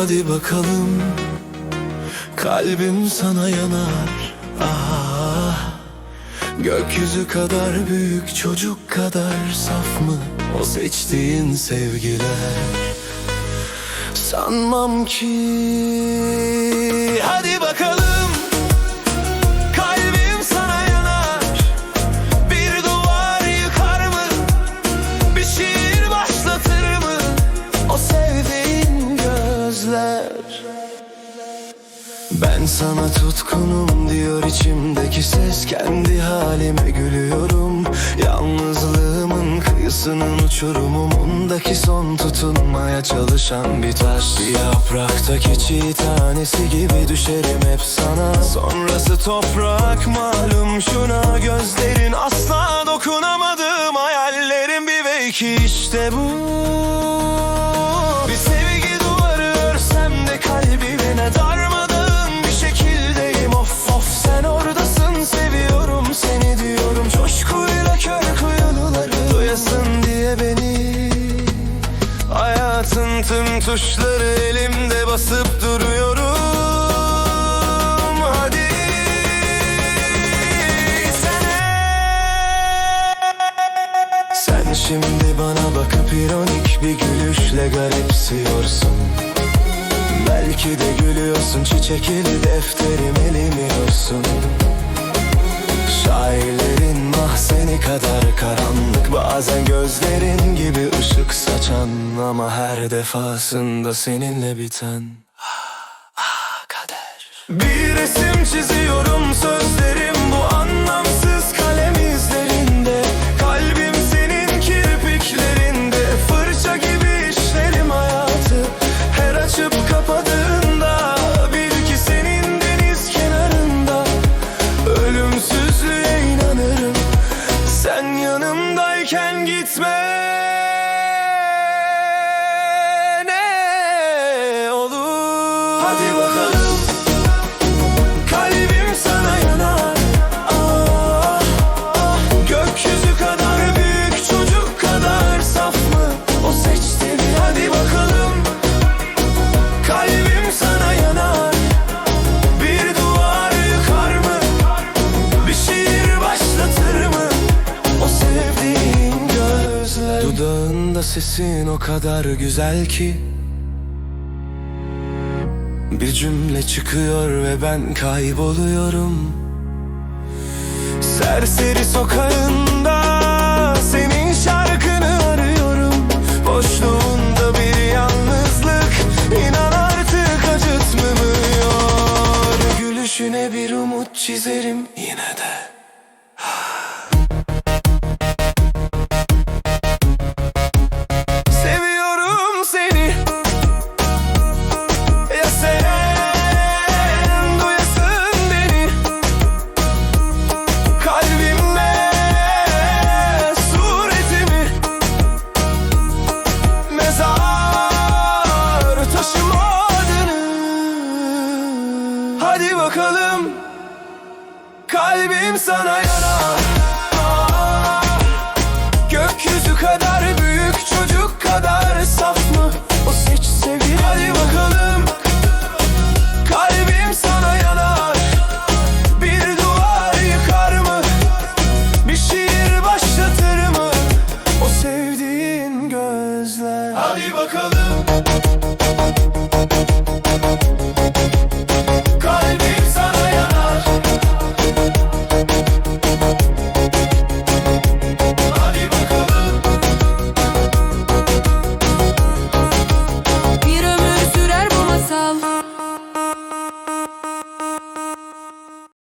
Hadi bakalım Kalbim sana yanar. Ah Gökyüzü kadar büyük çocuk kadar saf mı O seçtiğin sevgiler? Sanmam ki. Hadi bakalım ben sana tutkunum diyor içimdeki ses. Kendi halime gülüyorum. Yalnızlığımın kıyısının uçurumumundaki son tutunmaya çalışan bir taş. Yapraktaki çiğ tanesi gibi düşerim hep sana. Sonrası toprak malum şuna Gözlerin asla dokunamadığım hayallerim bir ve iki işte bu Tüm tuşları elimde basıp duruyorum. Hadi. Sen şimdi bana bakıp ironik bir gülüşle garipsiyorsun. Belki de gülüyorsun çiçekli defterim elimiyorsun Şairlerin mahzeni kadar karanlık Bazen gözlerin gibi ışık saçan Ama her defasında seninle biten. Ah, ah, kader. Bir resim çiziyorum sözlerim bu anlamsız Dudağında sesin o kadar güzel ki bir cümle çıkıyor ve ben kayboluyorum Serseri sokağında senin şarkını arıyorum Boşluğunda bir yalnızlık inan artık acıtmıyor Gülüşüne bir umut çizerim yine de bakalım. Kalbim sana yanar